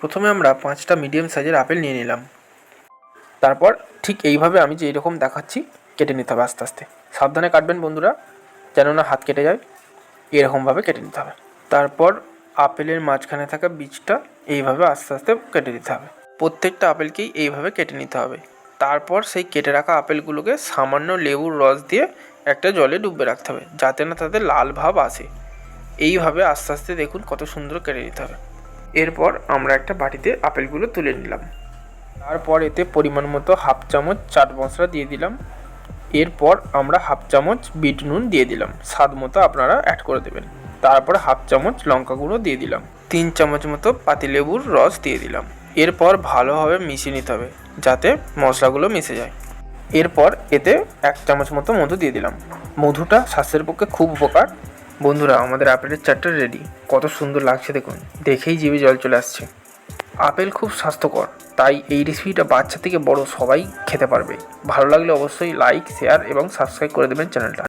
প্রথমে আমরা পাঁচটা মিডিয়াম সাইজের আপেল নিয়ে নিলাম। তারপর ঠিক এইভাবে আমি যে এরকম দেখাচ্ছি, কেটে নিতে হবে আস্তে আস্তে। সাবধানে কাটবেন বন্ধুরা, যেন না হাত কেটে যায়। এরকমভাবে কেটে নিতে হবে। তারপর আপেলের মাঝখানে থাকা বীজটা এইভাবে আস্তে আস্তে কেটে দিতে হবে। প্রত্যেকটা আপেলকেই এইভাবে কেটে নিতে হবে। তারপর সেই কেটে রাখা আপেলগুলোকে সামান্য লেবুর রস দিয়ে একটা জলে ডুবিয়ে রাখতে হবে, যাতে না তাদের লাল ভাব আসে। এইভাবে আস্তে আস্তে দেখুন কত সুন্দর কেটে নিতে হবে। এরপর আমরা একটা বাটিতে আপেলগুলো তুলে নিলাম। তারপর এতে পরিমাণ মতো হাফ চামচ চাট মশলা দিয়ে দিলাম। এরপর আমরা হাফ চামচ বিট নুন দিয়ে দিলাম। স্বাদ মতো আপনারা অ্যাড করে দেবেন। তারপর হাফ চামচ লঙ্কা গুঁড়ো দিয়ে দিলাম। তিন চামচ মতো পাতিলেবুর রস দিয়ে দিলাম। এরপর ভালোভাবে মিশিয়ে নিতে হবে, যাতে মশলাগুলো মিশে যায়। এরপর এতে এক চামচ মতো মধু দিয়ে দিলাম। মধুটা স্বাস্থ্যের পক্ষে খুব উপকার। বন্ধুরা, আমাদের আপেলের চারটা রেডি কত সুন্দর লাগছে দেখুন। দেখেই জিভে জল চলে আসছে। আপেল খুব স্বাস্থ্যকর, তাই এই রেসিপিটা বাচ্চা থেকে বড় সবাই খেতে পারবে। ভালো লাগলে অবশ্যই লাইক শেয়ার এবং সাবস্ক্রাইব করে দেবেন চ্যানেলটা।